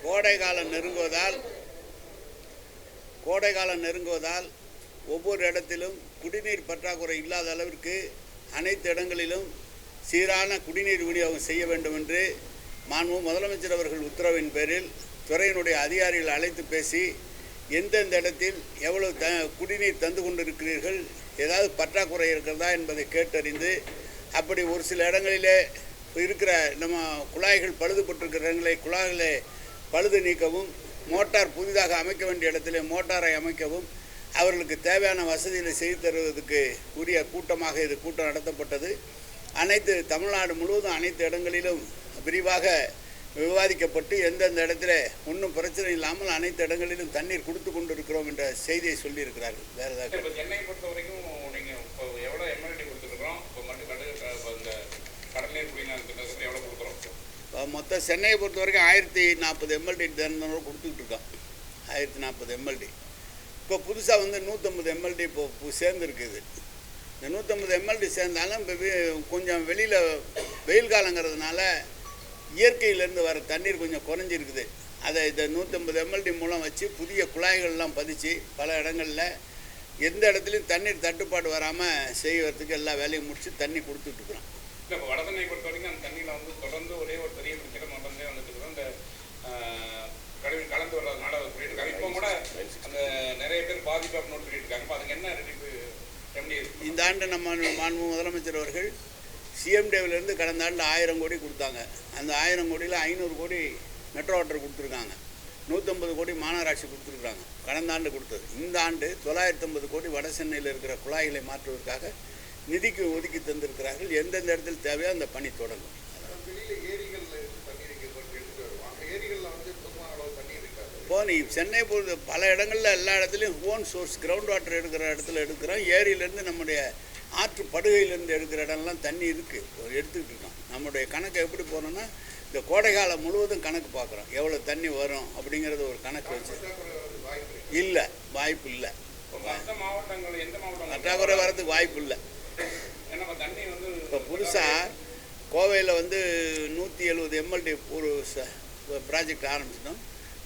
கோடை காலம் நெருங்குவதால் கோடை காலம் நெருங்குவதால் ஒவ்வொரு இடத்திலும் குடிநீர் பற்றாக்குறை இல்லாத அளவிற்கு அனைத்து இடங்களிலும் சீரான குடிநீர் விநியோகம் செய்ய வேண்டும் என்று மாண்பு முதலமைச்சர் அவர்கள் உத்தரவின் பேரில் துறையினுடைய அதிகாரிகள் அழைத்து பேசி எந்தெந்த இடத்தில் எவ்வளவு த குடிநீர் தந்து கொண்டிருக்கிறீர்கள் ஏதாவது பற்றாக்குறை இருக்கிறதா என்பதை கேட்டறிந்து அப்படி ஒரு சில இடங்களிலே இருக்கிற நம்ம குழாய்கள் பழுதுபட்டிருக்கிற இடங்களை குழாய்களை பழுது நீக்கவும் மோட்டார் புதிதாக அமைக்க வேண்டிய இடத்திலே மோட்டாரை அமைக்கவும் அவர்களுக்கு தேவையான வசதிகளை செய்து தருவதற்கு உரிய கூட்டமாக இது கூட்டம் நடத்தப்பட்டது. அனைத்து தமிழ்நாடு முழுவதும் அனைத்து இடங்களிலும் விரிவாக விவாதிக்கப்பட்டு எந்தெந்த இடத்துல ஒன்றும் பிரச்சனை இல்லாமல் அனைத்து இடங்களிலும் தண்ணீர் கொடுத்து கொண்டு இருக்கிறோம் என்ற செய்தியை சொல்லியிருக்கிறார்கள். வேறு ஏதாவது இப்போ சென்னை பொறுத்த வரைக்கும் நீங்கள் இப்போ எவ்வளோ எம்எல்டி கொடுத்துருக்குறோம் இப்போ மட்டும் கடு இப்போ இந்த கடல்நீர் குடிநீர் திட்டத்துக்கு எவ்வளோ கொடுக்குறோம் இப்போ மொத்தம் சென்னையை பொறுத்த வரைக்கும் ஆயிரத்தி நாற்பது எம்எல்டி தினந்தோறும் கொடுத்துக்கிட்டு இருக்கான். ஆயிரத்தி நாற்பது எம்எல்டி இப்போ புதுசாக வந்து நூற்றம்பது எம்எல்டி இப்போ சேர்ந்துருக்குது இந்த நூற்றம்பது எம்எல்டி சேர்ந்தாலும் இப்போ கொஞ்சம் வெளியில் வெயில் காலங்கிறதுனால இயற்கையிலேருந்து வர தண்ணீர் கொஞ்சம் குறைஞ்சிருக்குது. அதை இந்த நூற்றம்பது எம்எல்டி மூலம் வச்சு புதிய குழாய்கள்லாம் பதிச்சு பல இடங்களில் எந்த இடத்துலையும் தண்ணீர் தட்டுப்பாடு வராமல் செய்வதுக்கு எல்லா வேலையும் முடித்து தண்ணி கொடுத்துட்ருக்குறோம் இல்லை இப்போ வடசென்னை பொறுத்த வரைக்கும் அந்த தண்ணியில் வந்து தொடர்ந்து ஒரே ஒரு பெரிய பிரச்சனை மட்டும்தான் வந்துட்டு இருக்கிறோம் அந்த ஆஹ், கழிவு கலந்து வர்றதுனால அவர் சொல்லிட்டு இருக்காங்க இப்போ கூட அந்த நிறைய பேர் பாதிப்பு அப்படின்னு சொல்லிட்டு இருக்காங்க. இப்போ அதுக்கு என்ன ரெடிப்பு ரெமடி இந்த ஆண்டு நம்ம மாண்பு முதலமைச்சர் அவர்கள் சிஎம்டேவிலேருந்து கடந்த ஆண்டு ஆயிரம் கோடி கொடுத்தாங்க. அந்த ஆயிரம் கோடியில் ஐநூறு கோடி மெட்ரோ வாட்டர் கொடுத்துருக்காங்க. நூற்றம்பது கோடி மாநகராட்சி கொடுத்துருக்காங்க. கடந்த ஆண்டு கொடுத்தது. இந்த ஆண்டு தொள்ளாயிரத்தம்பது கோடி வட சென்னையில் இருக்கிற குழாய்களை மாற்றுவதற்காக நிதிக்கு ஒதுக்கி தந்திருக்கிறார்கள். எந்தெந்த இடத்தில் தேவையோ அந்த பணி தொடங்கும். நீ சென்னை பொறுத்த பல இடங்களில் எல்லா இடத்துலையும் ஓன் சோர்ஸ் கிரவுண்ட் வாட்டர் எடுக்கிற இடத்துல எடுக்கிறோம். ஏரியிலேருந்து நம்முடைய ஆற்று படுகையிலேருந்து எடுக்கிற இடம்லாம் தண்ணி இருக்குது எடுத்துக்கிட்டு இருக்கோம். நம்முடைய கணக்கு எப்படி போகிறோன்னா இந்த கோடை காலம் முழுவதும் கணக்கு பார்க்குறோம். எவ்வளோ தண்ணி வரும் அப்படிங்கிறது ஒரு கணக்கு வச்சு. இல்லை வாய்ப்பு இல்லை. பற்றாக்குறை வரதுக்கு வாய்ப்பு இல்லை. இப்போ தண்ணி வந்து இப்போ புதுசாக கோவையில் வந்து நூற்றி எழுபது எம்எல்டி ஒரு ப்ராஜெக்ட் ஆரம்பிச்சிட்டோம்.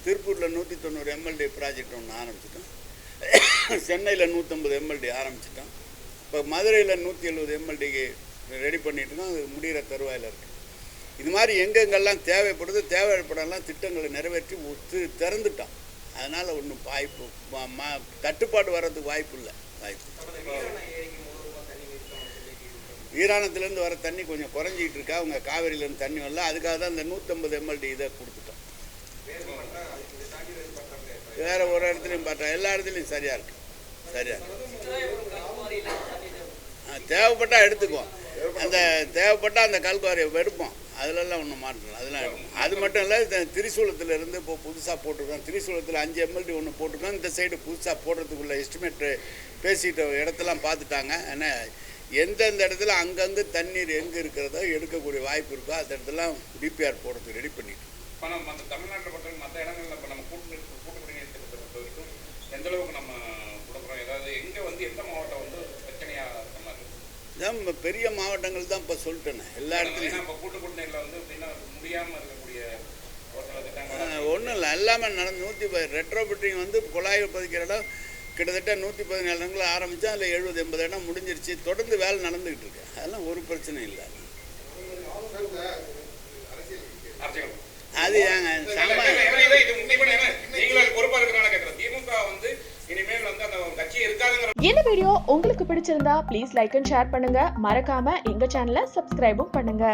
திருப்பூரில் நூற்றி தொண்ணூறு எம்எல்டி ப்ராஜெக்ட் ஒன்று ஆரம்பிச்சிட்டோம். சென்னையில் நூற்றம்பது எம்எல்டி ஆரம்பிச்சிட்டோம். இப்போ மதுரையில் நூற்றி எழுபது எம்எல்டிக்கு ரெடி பண்ணிட்டு இருக்கோம் அது முடிகிற தருவாயில் இருக்குது இது மாதிரி எங்கெங்கெல்லாம் தேவைப்படுது தேவைப்படலாம் திட்டங்களை நிறைவேற்றி ஒத்து திறந்துட்டோம். அதனால் ஒன்றும் வாய்ப்பு தட்டுப்பாடு வர்றதுக்கு வாய்ப்பு இல்லை. வாய்ப்பு. வீராணத்துலேருந்து வர தண்ணி கொஞ்சம் குறைஞ்சிக்கிட்டு இருக்கா அவங்க காவேரியிலேருந்து தண்ணி வரல. அதுக்காக தான் இந்த நூற்றம்பது எம்எல்டி இதை கொடுத்துட்டோம். வேறு ஒரு இடத்துலையும் பார்த்தா எல்லா இடத்துலையும் சரியாக இருக்கு. சரியா தேவைப்பட்டால் தேவைப்பட்டா எடுத்துக்குவோம். அந்த தேவைப்பட்டால் அந்த கல்குவாரியை எடுப்போம் அதுலலாம் ஒன்றும் மாற்றலாம் அதெல்லாம் எடுப்போம். அது மட்டும் இல்லை திரிசூலத்தில் இருந்து இப்போ புதுசாக போட்டிருக்கோம். திரிசூலத்தில் அஞ்சு எம்எல்டி ஒன்று போட்டிருக்கோம். இந்த சைடு புதுசாக போடுறதுக்குள்ள எஸ்டிமேட்டு பேசிக்கிட்ட இடத்தெல்லாம் பார்த்துட்டாங்க. ஏன்னா எந்தெந்த இடத்துல அங்கங்கே தண்ணீர் எங்கே இருக்கிறதோ எடுக்கக்கூடிய வாய்ப்பு இருக்கோ அந்த இடத்துலாம் டிபிஆர் போடுறதுக்கு ரெடி பண்ணிட்டு. இப்போ நம்ம மற்ற தமிழ்நாட்டை பொறுத்த வரைக்கும் மற்ற இடங்கள்ல இப்போ நம்ம கூட்டு கூட்டு குடிநீர் திட்டத்தை பொறுத்த வரைக்கும் எந்த அளவுக்கு நம்ம கொடுக்குறோம் ஏதாவது எங்கே வந்து எந்த மாவட்டம் வந்து பிரச்சனையாக? இதான் பெரிய மாவட்டங்கள் தான் இப்போ சொல்லிட்டேனே எல்லா இடத்துலையும். இப்போ கூட்டு குடிநீரில் வந்து எப்படின்னா முடியாமல் இருக்கக்கூடிய ஒன்றும் இல்லை எல்லாமே நடந்து நூற்றி ரெட்ரோ பில்டிங் வந்து குழாய் பதிக்கிற இடம் கிட்டத்தட்ட நூற்றி பதினேழு இடங்கள் ஆரம்பித்தா அதில் எழுபது எண்பது இடம் முடிஞ்சிருச்சு. தொடர்ந்து வேலை நடந்துக்கிட்டு இருக்கு. அதெல்லாம் ஒரு பிரச்சனை இல்லை. அது ஏங்க இந்த வீடியோ உங்களுக்கு பிடிச்சிருந்தா ப்ளீஸ் லைக் அண்ட் ஷேர் பண்ணுங்க. மறக்காம எங்க சேனலை சப்ஸ்கிரைபும் பண்ணுங்க.